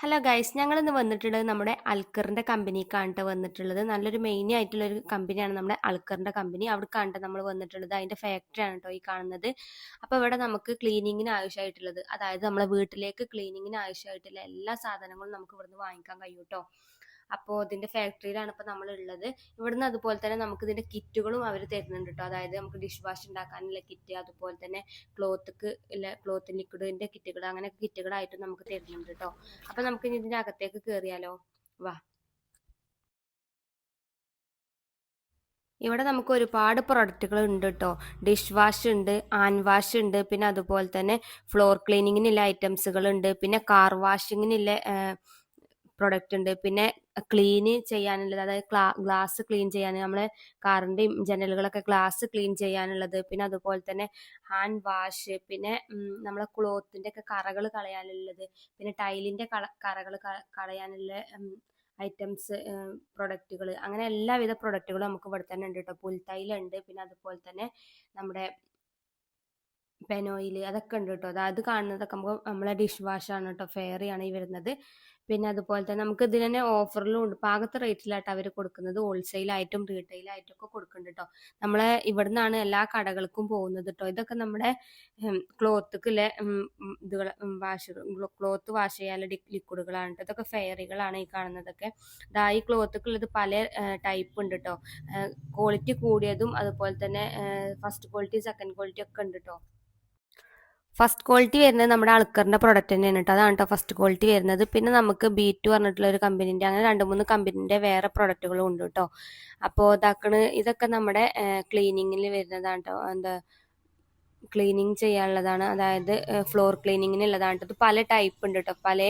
Hello guys ഞങ്ങളിന്ന് വന്നിട്ടുള്ളത് നമ്മുടെ അൽക്കറിന്റെ കമ്പനിക്കാണ് ട്ടോ വന്നിട്ടുള്ളത്. നല്ലൊരു മെയിൻ ആയിട്ടുള്ള ഒരു കമ്പനിയാണ് നമ്മുടെ അൽക്കറിന്റെ കമ്പനി അവിടേക്കാണ് നമ്മൾ വന്നിട്ടുള്ളത്. അതിന്റെ ഫാക്ടറിയാണ് കേട്ടോ ഈ കാണുന്നത്. അപ്പോൾ ഇവിടെ നമുക്ക് ക്ലീനിങ്ങിന് ആവശ്യമായിട്ടുള്ളത്. അതായത് നമ്മളെ വീട്ടിലേക്ക് ക്ലീനിങ്ങിന് ആവശ്യമായിട്ടുള്ള എല്ലാ സാധനങ്ങളും നമുക്ക് ഇവിടുന്ന് വാങ്ങിക്കാൻ കഴിയും കേട്ടോ അപ്പോൾ ഇതിന്റെ ഫാക്ടറിയിലാണ് ഇപ്പോൾ നമ്മൾ ഉള്ളത് ഇവിടുന്ന് അതുപോലെ തന്നെ നമുക്ക് ഇതിന്റെ കിറ്റുകളും അവർ തരുന്നുണ്ട് കേട്ടോ അതായത് നമുക്ക് ഡിഷ് വാഷ് ഉണ്ടാക്കാനുള്ള കിറ്റ് അതുപോലെ തന്നെ ക്ലോത്ത്ക്ക് ഇല്ല ക്ലോത്ത് ലിക്വിഡിന്റെ കിറ്റുകൾ അങ്ങനെ കിറ്റുകളായിട്ട് നമുക്ക് തരുന്നുണ്ട് കേട്ടോ അപ്പോൾ നമുക്ക് ഇനി ഇതിന്റെ അകത്തേക്ക് കയറിയാലോ വാ. ഇവിടെ നമുക്ക് ഒരുപാട് പ്രൊഡക്റ്റുകൾ ഉണ്ട് കേട്ടോ ഡിഷ് വാഷ് ഉണ്ട് ഹാൻഡ് വാഷ് ഉണ്ട് പിന്നെ അതുപോലെ തന്നെ ഫ്ലോർ ക്ലീനിങ്ങിനുള്ള ഐറ്റംസുകൾ ഉണ്ട് പിന്നെ കാർ വാഷിങ്ങിനുള്ള പ്രൊഡക്റ്റ് ഉണ്ട്. പിന്നെ ക്ലീൻ ചെയ്യാനുള്ളത് അതായത് ഗ്ലാസ് ക്ലീൻ ചെയ്യാൻ നമ്മളെ കാറിന്റെയും ജനലുകളൊക്കെ ഗ്ലാസ് ക്ലീൻ ചെയ്യാനുള്ളത് പിന്നെ അതുപോലെ തന്നെ ഹാൻഡ് വാഷ് പിന്നെ നമ്മളെ ക്ലോത്തിന്റെ ഒക്കെ കറകൾ കളയാനുള്ളത് പിന്നെ ടൈലിന്റെ കറകൾ കളയാനുള്ള ഐറ്റംസ് പ്രൊഡക്റ്റുകൾ അങ്ങനെ എല്ലാവിധ പ്രൊഡക്റ്റുകളും നമുക്ക് ഇവിടെ തന്നെ ഉണ്ട് കേട്ടോ പുൽത്തൈലുണ്ട് പിന്നെ അതുപോലെ തന്നെ നമ്മുടെ പെനോയിൽ അതൊക്കെ ഉണ്ട് കേട്ടോ അതായത് കാണുന്നതൊക്കെ നമുക്ക് നമ്മളെ ഡിഷ് വാഷാണ് കേട്ടോ ഫെയറിയാണ് ഈ വരുന്നത്. പിന്നെ അതുപോലെ തന്നെ നമുക്ക് ഇതിന് തന്നെ ഓഫറിലും ഉണ്ട്. പാകത്തെ റേറ്റിലായിട്ട് അവർ കൊടുക്കുന്നത്. ഹോൾസെയിലായിട്ടും റീറ്റെയിലായിട്ടും ഒക്കെ കൊടുക്കുന്നുണ്ട് കേട്ടോ നമ്മളെ ഇവിടുന്നാണ് എല്ലാ കടകൾക്കും പോകുന്നത് കേട്ടോ ഇതൊക്കെ നമ്മുടെ ക്ലോത്തുക്കിലെ ഇതുകൾ വാഷ് ക്ലോത്ത് വാഷ് ചെയ്യാനുള്ള ലിക്വിഡുകളാണ് കേട്ടോ ഇതൊക്കെ ഫെയറികളാണ് ഈ കാണുന്നതൊക്കെ. ദാ ഈ ക്ലോത്തുക്കുള്ളത് പല ടൈപ്പ് ഉണ്ട് കേട്ടോ ക്വാളിറ്റി കൂടിയതും അതുപോലെ തന്നെ ഫസ്റ്റ് ക്വാളിറ്റി സെക്കൻഡ് ക്വാളിറ്റി ഒക്കെ ഉണ്ട് കേട്ടോ ഫസ്റ്റ് ക്വാളിറ്റി വരുന്നത് നമ്മുടെ അൾക്കറിന്റെ പ്രൊഡക്റ്റ് തന്നെയാണ് കേട്ടോ. അതാണ് കേട്ടോ ഫസ്റ്റ് ക്വാളിറ്റി വരുന്നത്. പിന്നെ നമുക്ക് ബി ടു പറഞ്ഞിട്ടുള്ള ഒരു കമ്പനീന്റെ അങ്ങനെ രണ്ട് മൂന്ന് കമ്പനീന്റെ വേറെ പ്രൊഡക്റ്റുകളും ഉണ്ട് കേട്ടോ. അപ്പോൾ ഇതാക്കണ് ഇതൊക്കെ നമ്മുടെ ക്ലീനിങ്ങിൽ വരുന്നതാണ് കേട്ടോ. എന്താ ക്ലീനിങ് ചെയ്യാനുള്ളതാണ്. അതായത് ഫ്ലോർ ക്ലീനിങ്ങിനുള്ളതാണ് കേട്ടോ. ഇത് പല ടൈപ്പ് ഉണ്ട് കേട്ടോ. പല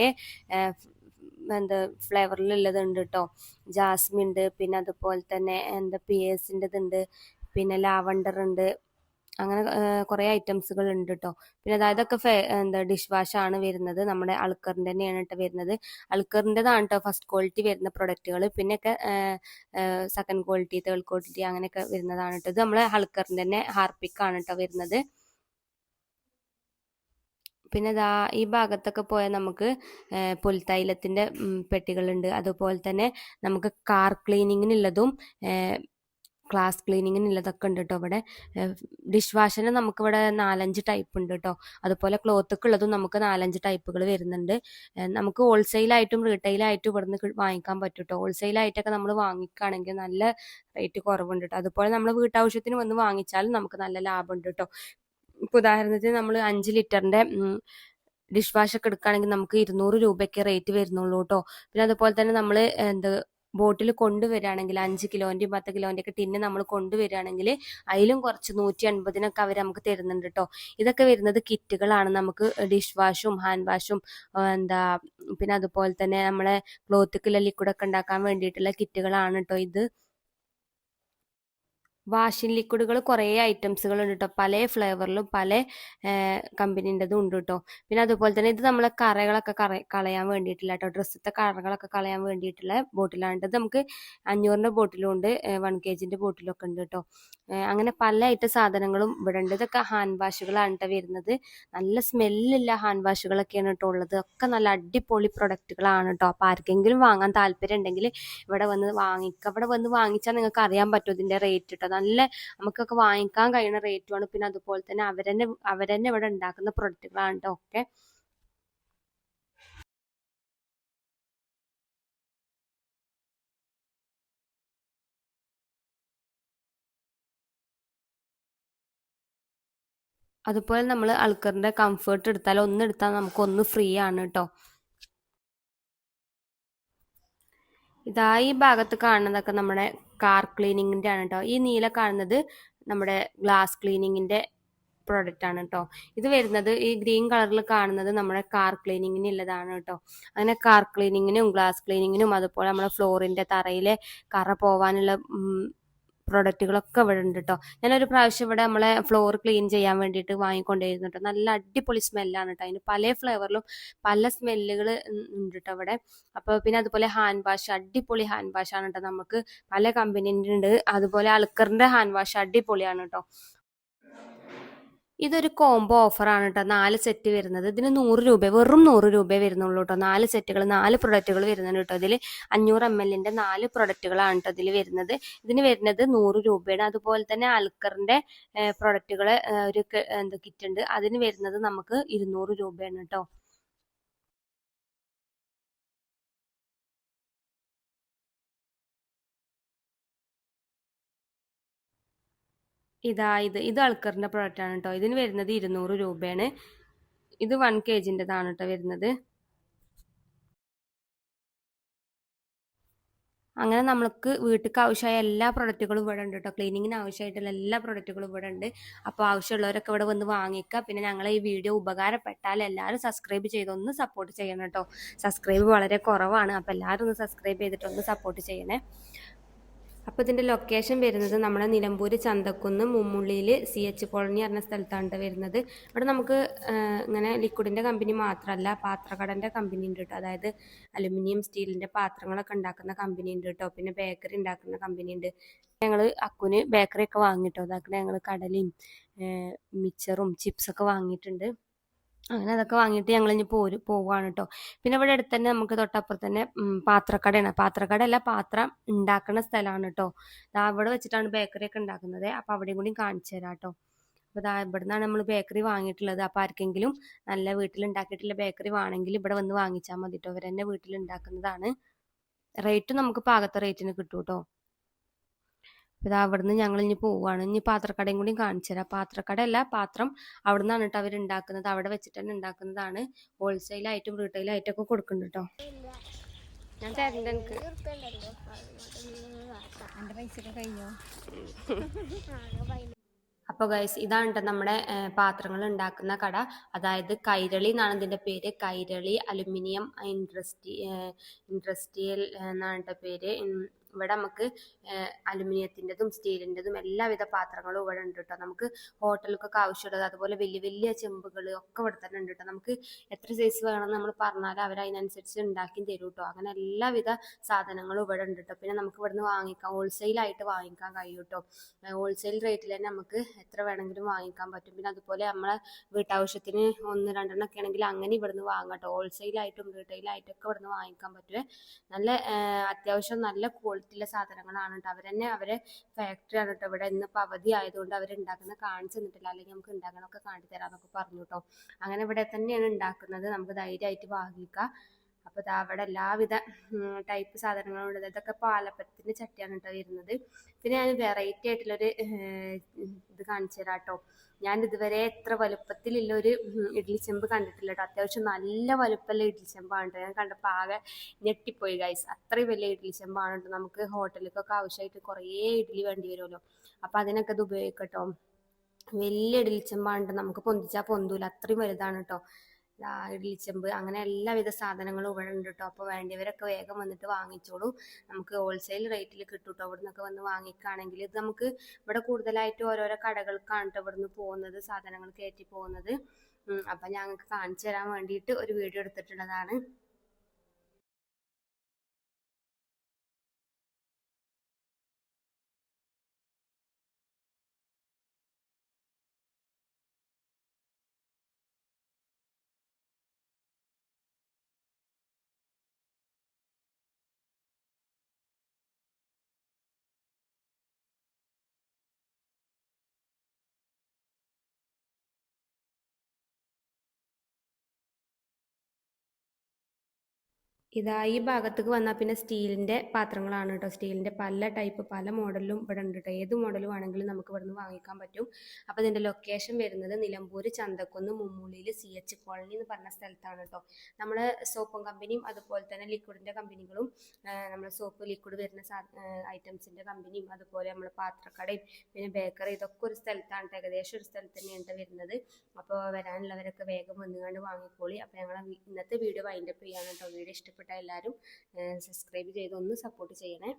എന്താ ഫ്ലേവറിലുള്ളത് ഉണ്ട് കേട്ടോ. ജാസ്മിൻ ഉണ്ട്. പിന്നെ അതുപോലെ തന്നെ എന്താ പിയേഴ്സിന്റെ ഉണ്ട് പിന്നെ ലാവണ്ടർ ഉണ്ട്. അങ്ങനെ കുറേ ഐറ്റംസുകൾ ഉണ്ട് കേട്ടോ പിന്നെ അതായത് ഒക്കെ ഫേ എന്താ ഡിഷ് വാഷ് ആണ് വരുന്നത്. നമ്മുടെ അൾക്കറിന്റെ തന്നെയാണ് കേട്ടോ വരുന്നത്. അൾക്കറിന്റെതാണ് കേട്ടോ ഫസ്റ്റ് ക്വാളിറ്റി വരുന്ന പ്രൊഡക്റ്റുകൾ പിന്നെയൊക്കെ സെക്കൻഡ് ക്വാളിറ്റി തേർഡ് ക്വാളിറ്റി അങ്ങനെയൊക്കെ വരുന്നതാണ് കേട്ടോ ഇത് നമ്മളെ അൾക്കറിന്റെ തന്നെ ഹാർപ്പിക്കാണ് കേട്ടോ വരുന്നത്. പിന്നെ ദാ ഈ ഭാഗത്തൊക്കെ പോയാൽ നമുക്ക് പുൽത്തൈലത്തിന്റെ പെട്ടികളുണ്ട്. അതുപോലെ തന്നെ നമുക്ക് കാർ ക്ലീനിങ്ങിനുള്ളതും ക്ലാസ് ക്ലീനിങ്ങിനുള്ളതൊക്കെ ഉണ്ട് കേട്ടോ ഇവിടെ. ഡിഷ് വാഷിന് നമുക്കിവിടെ നാലഞ്ച് ടൈപ്പ് ഉണ്ട് കേട്ടോ അതുപോലെ ക്ലോത്തൊക്കെ ഉള്ളതും നമുക്ക് നാലഞ്ച് ടൈപ്പുകൾ വരുന്നുണ്ട്. നമുക്ക് ഹോൾസെയിലായിട്ടും റീറ്റെയിലായിട്ടും ഇവിടുന്ന് വാങ്ങിക്കാൻ പറ്റും കേട്ടോ ഹോൾസെയിലായിട്ടൊക്കെ നമ്മൾ വാങ്ങിക്കുകയാണെങ്കിൽ നല്ല റേറ്റ് കുറവുണ്ട് കേട്ടോ അതുപോലെ നമ്മൾ വീട്ടാവശ്യത്തിന് വന്ന് വാങ്ങിച്ചാലും നമുക്ക് നല്ല ലാഭമുണ്ട് കേട്ടോ ഇപ്പൊ ഉദാഹരണത്തിന് നമ്മൾ അഞ്ച് ലിറ്ററിന്റെ ഡിഷ് വാഷ് ഒക്കെ എടുക്കുകയാണെങ്കിൽ നമുക്ക് ഇരുന്നൂറ് രൂപയ്ക്ക് റേറ്റ് വരുന്നുള്ളൂ കേട്ടോ പിന്നെ അതുപോലെ തന്നെ നമ്മൾ എന്ത് ബോട്ടിൽ കൊണ്ടുവരികയാണെങ്കിൽ അഞ്ച് കിലോന്റെയും പത്ത് കിലോന്റെ ഒക്കെ ടിന്ന് നമ്മൾ കൊണ്ടുവരികയാണെങ്കിൽ അതിലും കുറച്ച് നൂറ്റി അൻപതിനൊക്കെ അവർ നമുക്ക് തരുന്നുണ്ട് കേട്ടോ. ഇതൊക്കെ വരുന്നത് കിറ്റുകളാണ്. നമുക്ക് ഡിഷ് വാഷും ഹാൻഡ് വാഷും എന്താ പിന്നെ അതുപോലെ തന്നെ നമ്മളെ ക്ലോത്തിക്കുള്ള ലിക്വിഡൊക്കെ ഉണ്ടാക്കാൻ വേണ്ടിയിട്ടുള്ള കിറ്റുകളാണ് കേട്ടോ ഇത്. വാഷിംഗ് ലിക്വിഡുകൾ കുറേ ഐറ്റംസുകൾ ഉണ്ട് കേട്ടോ പല ഫ്ലേവറിലും പല കമ്പനീന്റെതും ഉണ്ട് കേട്ടോ പിന്നെ അതുപോലെ തന്നെ ഇത് നമ്മളെ കറകളൊക്കെ കറ കളയാൻ വേണ്ടിയിട്ടില്ല കേട്ടോ ഡ്രസ്സത്തെ കറകളൊക്കെ കളയാൻ വേണ്ടിയിട്ടുള്ള ബോട്ടിലാണ്. ഇത് നമുക്ക് അഞ്ഞൂറിന്റെ ബോട്ടിലും ഉണ്ട് വൺ കെ ജിന്റെ ബോട്ടിലൊക്കെ ഉണ്ട് കേട്ടോ അങ്ങനെ പല ഐറ്റം സാധനങ്ങളും ഇവിടെ ഉണ്ട്. ഇതൊക്കെ ഹാൻഡ് വാഷുകളാണ് കേട്ടോ വരുന്നത്. നല്ല സ്മെല്ലില്ല ഹാൻഡ് വാഷുകളൊക്കെയാണ് കേട്ടോ ഉള്ളത്. ഒക്കെ നല്ല അടിപൊളി പ്രൊഡക്റ്റുകളാണ് കേട്ടോ അപ്പോൾ ആർക്കെങ്കിലും വാങ്ങാൻ താല്പര്യം ഉണ്ടെങ്കിൽ ഇവിടെ വന്ന് വാങ്ങിക്കുക വന്ന് വാങ്ങിച്ചാൽ നിങ്ങൾക്ക് അറിയാൻ പറ്റും ഇതിന്റെ റേറ്റ് കേട്ടോ നല്ല നമുക്കൊക്കെ വാങ്ങിക്കാൻ കഴിയുന്ന റേറ്റുമാണ് പിന്നെ അതുപോലെ തന്നെ അവരെന്നെ അവരെന്നെ ഇവിടെ ഉണ്ടാക്കുന്ന പ്രൊഡക്റ്റുകളാണ് ഒക്കെ അതുപോലെ നമ്മൾ ആൾക്കാരുടെ കംഫർട്ട് എടുത്താൽ ഒന്ന് എടുത്താൽ നമുക്ക് ഒന്ന് ഫ്രീ ആണ് കേട്ടോ ഇതാ ഈ ഭാഗത്ത് കാണുന്നതൊക്കെ നമ്മുടെ കാർ ക്ലീനിങ്ങിന്റെ ആണ് കേട്ടോ ഈ നീല കാണുന്നത് നമ്മുടെ ഗ്ലാസ് ക്ലീനിങ്ങിന്റെ പ്രോഡക്റ്റ് ആണ് കേട്ടോ ഇത് വരുന്നത് ഈ ഗ്രീൻ കളറിൽ കാണുന്നത് നമ്മുടെ കാർ ക്ലീനിങ്ങിന് ഉള്ളതാണ് കേട്ടോ അങ്ങനെ കാർ ക്ലീനിങ്ങിനും ഗ്ലാസ് ക്ലീനിങ്ങിനും അതുപോലെ നമ്മുടെ ഫ്ലോറിന്റെ തറയിലെ കറ പോവാനുള്ള പ്രൊഡക്റ്റുകളൊക്കെ ഇവിടെ ഉണ്ട് കേട്ടോ ഞാനൊരു പ്രാവശ്യം ഇവിടെ നമ്മളെ ഫ്ലോർ ക്ലീൻ ചെയ്യാൻ വേണ്ടിയിട്ട് വാങ്ങിക്കൊണ്ടിരുന്നു കേട്ടോ നല്ല അടിപൊളി സ്മെല്ലാണ് കേട്ടോ അതിന് പല ഫ്ലേവറിലും പല സ്മെല്ലുകൾ ഉണ്ട് കേട്ടോ ഇവിടെ. അപ്പോൾ പിന്നെ അതുപോലെ ഹാൻഡ് വാഷ് അടിപൊളി ഹാൻഡ് വാഷാണ് കേട്ടോ നമുക്ക് പല കമ്പനീന്റെ ഉണ്ട് അതുപോലെ അൾക്കറിന്റെ ഹാൻഡ് വാഷ് അടിപൊളിയാണ് കേട്ടോ ഇതൊരു കോംബോ ഓഫറാണ് കേട്ടോ നാല് സെറ്റ് വരുന്നത്. ഇതിന് നൂറ് രൂപ വെറും നൂറ് രൂപ വരുന്നുള്ളൂ കേട്ടോ നാല് സെറ്റുകൾ നാല് പ്രൊഡക്റ്റുകൾ വരുന്നുണ്ട് കേട്ടോ ഇതിൽ അഞ്ഞൂറ് എം എല്ലിന്റെ നാല് പ്രൊഡക്റ്റുകളാണ് കേട്ടോ ഇതിൽ വരുന്നത്. ഇതിന് വരുന്നത് നൂറ് രൂപയാണ് അതുപോലെ തന്നെ അൽക്കറിന്റെ പ്രൊഡക്റ്റുകൾ ഒരു എന്താ കിറ്റ് ഉണ്ട്. അതിന് വരുന്നത് നമുക്ക് ഇരുന്നൂറ് രൂപയാണ് കേട്ടോ ഇതാ ഇത് ഇത് അൾക്കറിന്റെ പ്രൊഡക്റ്റ് ആണ് കേട്ടോ ഇതിന് വരുന്നത് ഇരുന്നൂറ് രൂപയാണ്. ഇത് വൺ കെ ജിന്റെതാണ് കേട്ടോ വരുന്നത്. അങ്ങനെ നമ്മൾക്ക് വീട്ടിലേക്ക് ആവശ്യമായ എല്ലാ പ്രൊഡക്റ്റുകളും ഇവിടെ ഉണ്ട് കേട്ടോ ക്ലീനിങ്ങിന് ആവശ്യമായിട്ടുള്ള എല്ലാ പ്രൊഡക്റ്റുകളും ഇവിടെ ഉണ്ട്. അപ്പോൾ ആവശ്യമുള്ളവരൊക്കെ ഇവിടെ വന്ന് വാങ്ങിക്കുക പിന്നെ ഞങ്ങളെ ഈ വീഡിയോ ഉപകാരപ്പെട്ടാൽ എല്ലാവരും സബ്സ്ക്രൈബ് ചെയ്ത് ഒന്ന് സപ്പോർട്ട് ചെയ്യണം കേട്ടോ സബ്സ്ക്രൈബ് വളരെ കുറവാണ്. അപ്പോൾ എല്ലാവരും ഒന്ന് സബ്സ്ക്രൈബ് ചെയ്തിട്ടൊന്ന് സപ്പോർട്ട് ചെയ്യണേ. അപ്പോൾ ഇതിന്റെ ലൊക്കേഷൻ വരുന്നത് നമ്മുടെ നിലമ്പൂർ ചന്തക്കുന്ന് മുമ്മുള്ളിയിൽ സി എച്ച് കോളനി പറഞ്ഞ സ്ഥലത്താണ് വരുന്നത്. ഇവിടെ നമുക്ക് ഇങ്ങനെ ലിക്വിഡിന്റെ കമ്പനി മാത്രമല്ല പാത്രക്കടന്റെ കമ്പനി ഉണ്ട് കേട്ടോ അതായത് അലുമിനിയം സ്റ്റീലിന്റെ പാത്രങ്ങളൊക്കെ ഉണ്ടാക്കുന്ന കമ്പനി ഉണ്ട് കേട്ടോ പിന്നെ ബേക്കറി ഉണ്ടാക്കുന്ന കമ്പനി ഉണ്ട്. ഞങ്ങൾ അക്കുന് ബേക്കറി ഒക്കെ വാങ്ങിട്ടോ അതാക്കണ ഞങ്ങൾ കടലയും മിച്ചറും ചിപ്സൊക്കെ വാങ്ങിയിട്ടുണ്ട്. അങ്ങനെ അതൊക്കെ വാങ്ങിയിട്ട് ഞങ്ങൾ ഇനി പോര് പോവുകയാണ് കേട്ടോ പിന്നെ ഇവിടെ അടുത്ത് തന്നെ നമുക്ക് തൊട്ടപ്പുറത്ത് തന്നെ പാത്രക്കടയാണ്. പാത്രക്കട അല്ല പാത്രം ഉണ്ടാക്കുന്ന സ്ഥലമാണ് കേട്ടോ ദാ അവിടെ വെച്ചിട്ടാണ് ബേക്കറി ഒക്കെ ഉണ്ടാക്കുന്നത്. അപ്പോൾ അവിടെയും കൂടി കാണിച്ചു തരാം കേട്ടോ അപ്പോൾ ദാ ഇവിടെ നിന്നാണ് നമ്മൾ ബേക്കറി വാങ്ങിയിട്ടുള്ളത്. അപ്പോൾ ആർക്കെങ്കിലും നല്ല വീട്ടിൽ ഉണ്ടാക്കിയിട്ടുള്ള ബേക്കറി വേണമെങ്കിൽ ഇവിടെ വന്ന് വാങ്ങിച്ചാൽ മതി കേട്ടോ വീട്ടിൽ ഉണ്ടാക്കുന്നതാണ്. റേറ്റ് നമുക്ക് പാകത്തെ റേറ്റിന് കിട്ടും കേട്ടോ ഇതാ അവിടുന്ന് ഞങ്ങൾ ഇനി പോവാണ്. ഇനി പാത്രക്കടയും കൂടി കാണിച്ചു തരാം. പാത്രക്കട അല്ല പാത്രം അവിടെ നിന്നാണ് കേട്ടോ അവർ ഉണ്ടാക്കുന്നത് അവിടെ വെച്ചിട്ട് തന്നെ ഉണ്ടാക്കുന്നതാണ് ഹോൾസെയിലായിട്ടും റീറ്റെയിലായിട്ടും ഒക്കെ കൊടുക്കുന്നുണ്ട് കേട്ടോ ഞാൻ തരണ്ട എനിക്ക്. പൈസ കഴിഞ്ഞോ? അപ്പോൾ ഗൈസ് ഇതാണ് നമ്മുടെ പാത്രങ്ങൾ ഉണ്ടാക്കുന്ന കട. അതായത് കൈരളി എന്നാണ് ഇതിന്റെ പേര്. കൈരളി അലുമിനിയം ഇൻഡസ്ട്രി ഇൻഡസ്ട്രിയൽ എന്നാണ് പേര്. ഇവിടെ നമുക്ക് അലുമിനിയത്തിന്റെതും സ്റ്റീലിന്റെതും എല്ലാവിധ പാത്രങ്ങളും ഇവിടെ ഉണ്ട് കേട്ടോ നമുക്ക് ഹോട്ടലിലേക്കൊക്കെ ആവശ്യമുള്ളത് അതുപോലെ വലിയ വലിയ ചെമ്പുകൾ ഒക്കെ ഇവിടെ തന്നെ ഉണ്ട് കേട്ടോ നമുക്ക് എത്ര സൈസ് വേണമെന്ന് നമ്മൾ പറഞ്ഞാൽ അവർ അതിനനുസരിച്ച് ഉണ്ടാക്കി തരും കേട്ടോ അങ്ങനെ എല്ലാവിധ സാധനങ്ങളും ഇവിടെ ഉണ്ട് കേട്ടോ പിന്നെ നമുക്ക് ഇവിടുന്ന് വാങ്ങിക്കാം ഹോൾസെയിലായിട്ട് വാങ്ങിക്കാൻ കഴിയും കേട്ടോ ഹോൾസെയിൽ റേറ്റിൽ തന്നെ നമുക്ക് എത്ര വേണമെങ്കിലും വാങ്ങിക്കാൻ പറ്റും. പിന്നെ അതുപോലെ നമ്മളെ വീട്ടാവശ്യത്തിന് ഒന്ന് രണ്ടെണ്ണം ഒക്കെ ആണെങ്കിൽ അങ്ങനെ ഇവിടുന്ന് വാങ്ങാം കേട്ടോ ഹോൾസെയിലായിട്ടും റീറ്റെയിലായിട്ടും ഒക്കെ ഇവിടുന്ന് വാങ്ങിക്കാൻ പറ്റുമേ നല്ല അത്യാവശ്യം നല്ല ക്വാളിറ്റിയുള്ള സാധനങ്ങളാണ് കേട്ടോ അവർ തന്നെ അവരെ ഫാക്ടറി ആണ് കേട്ടോ ഇവിടെ ഇന്നിപ്പോൾ അവധി ആയതുകൊണ്ട് അവർ ഉണ്ടാക്കുന്ന കാണിച്ചു തന്നിട്ടില്ല. അല്ലെങ്കിൽ നമുക്ക് ഉണ്ടാക്കണമൊക്കെ കാണിച്ചു തരാമെന്നൊക്കെ പറഞ്ഞു കേട്ടോ അങ്ങനെ ഇവിടെ തന്നെയാണ് ഉണ്ടാക്കുന്നത്. നമുക്ക് ധൈര്യമായിട്ട് വാങ്ങിക്കാം. അപ്പോൾ അവിടെ എല്ലാവിധ ടൈപ്പ് സാധനങ്ങളും ഉണ്ട്. ഇതൊക്കെ പാലപ്പത്തിന്റെ ചട്ടിയാണ് കേട്ടോ വരുന്നത്. പിന്നെ ഞാൻ വെറൈറ്റി ആയിട്ടുള്ളൊരു ഇത് കാണിച്ചു തരാം കേട്ടോ ഞാൻ ഇതുവരെ എത്ര വലുപ്പത്തിലുള്ള ഒരു ഇഡ്ലിച്ചെമ്പ് കണ്ടിട്ടില്ല കേട്ടോ അത്യാവശ്യം നല്ല വലുപ്പമുള്ള ഇഡ്ഡലി ചെമ്പാണ് കേട്ടോ ഞാൻ കണ്ടപ്പോൾ ആകെ ഞെട്ടിപ്പോയി ഗൈസ് അത്രയും വലിയ ഇഡ്ഡലി ചെമ്പാണ് കേട്ടോ നമുക്ക് ഹോട്ടലിലേക്കൊക്കെ ആവശ്യമായിട്ട് കുറേ ഇഡ്ഡലി വേണ്ടി വരുമല്ലോ. അപ്പോൾ അതിനൊക്കെ ഇത് ഉപയോഗിക്കട്ടോ. വലിയ ഇഡ്ഡലി ചെമ്പാണ് നമുക്ക് പൊന്തിച്ചാൽ പൊന്തൂല. അത്രയും വലുതാണ് കേട്ടോ ആ ഇഡ്ഡലിച്ചെമ്പ് അങ്ങനെ എല്ലാവിധ സാധനങ്ങളും ഇവിടെ ഉണ്ട് കേട്ടോ അപ്പോൾ വേണ്ടിയവരൊക്കെ വേഗം വന്നിട്ട് വാങ്ങിച്ചോളൂ. നമുക്ക് ഹോൾസെയിൽ റേറ്റിൽ കിട്ടും കേട്ടോ ഇവിടെ നിന്നൊക്കെ വന്ന് വാങ്ങിക്കുകയാണെങ്കിൽ ഇത് നമുക്ക് ഇവിടെ കൂടുതലായിട്ട് ഓരോരോ കടകൾക്കാണ് കേട്ടോ ഇവിടെ നിന്ന് പോകുന്നത് സാധനങ്ങൾ കയറ്റി പോകുന്നത്. അപ്പം ഞങ്ങൾക്ക് കാണിച്ചു തരാൻ വേണ്ടിയിട്ട് ഒരു വീഡിയോ എടുത്തിട്ടുള്ളതാണ്. ഇതാ ഈ ഭാഗത്തേക്ക് വന്നാൽ പിന്നെ സ്റ്റീലിന്റെ പാത്രങ്ങളാണ് കേട്ടോ സ്റ്റീലിന്റെ പല ടൈപ്പ് പല മോഡലിലും ഇവിടെ ഉണ്ട് കേട്ടോ ഏത് മോഡൽ വേണമെങ്കിലും നമുക്ക് ഇവിടെ നിന്ന് വാങ്ങിക്കാൻ പറ്റും. അപ്പോൾ ഇതിന്റെ ലൊക്കേഷൻ വരുന്നത് നിലമ്പൂർ ചന്തക്കുന്ന് മുമ്മൂളിയിൽ സി എച്ച് കോളനി എന്ന് പറഞ്ഞ സ്ഥലത്താണ് കേട്ടോ നമ്മൾ സോപ്പും കമ്പനിയും അതുപോലെ തന്നെ ലിക്വിഡിന്റെ കമ്പനികളും നമ്മൾ സോപ്പ് ലിക്വിഡ് വരുന്ന ഐറ്റംസിന്റെ കമ്പനിയും അതുപോലെ നമ്മൾ പാത്രക്കടയും പിന്നെ ബേക്കറി ഇതൊക്കെ ഒരു സ്ഥലത്താണ്. ഏകദേശം ഒരു സ്ഥലത്ത് തന്നെയാണ് വരുന്നത്. അപ്പോൾ വരാനുള്ളവരൊക്കെ വേഗം വന്നുകൊണ്ട് വാങ്ങിക്കോളി. അപ്പോൾ ഞങ്ങൾ ഇന്നത്തെ വീഡിയോ വൈൻഡപ്പ് ചെയ്യാൻ കേട്ടോ വീഡിയോ ഇഷ്ടപ്പെട്ട എല്ലാവരും സബ്സ്ക്രൈബ് ചെയ്ത് ഒന്ന് സപ്പോർട്ട് ചെയ്യണേ.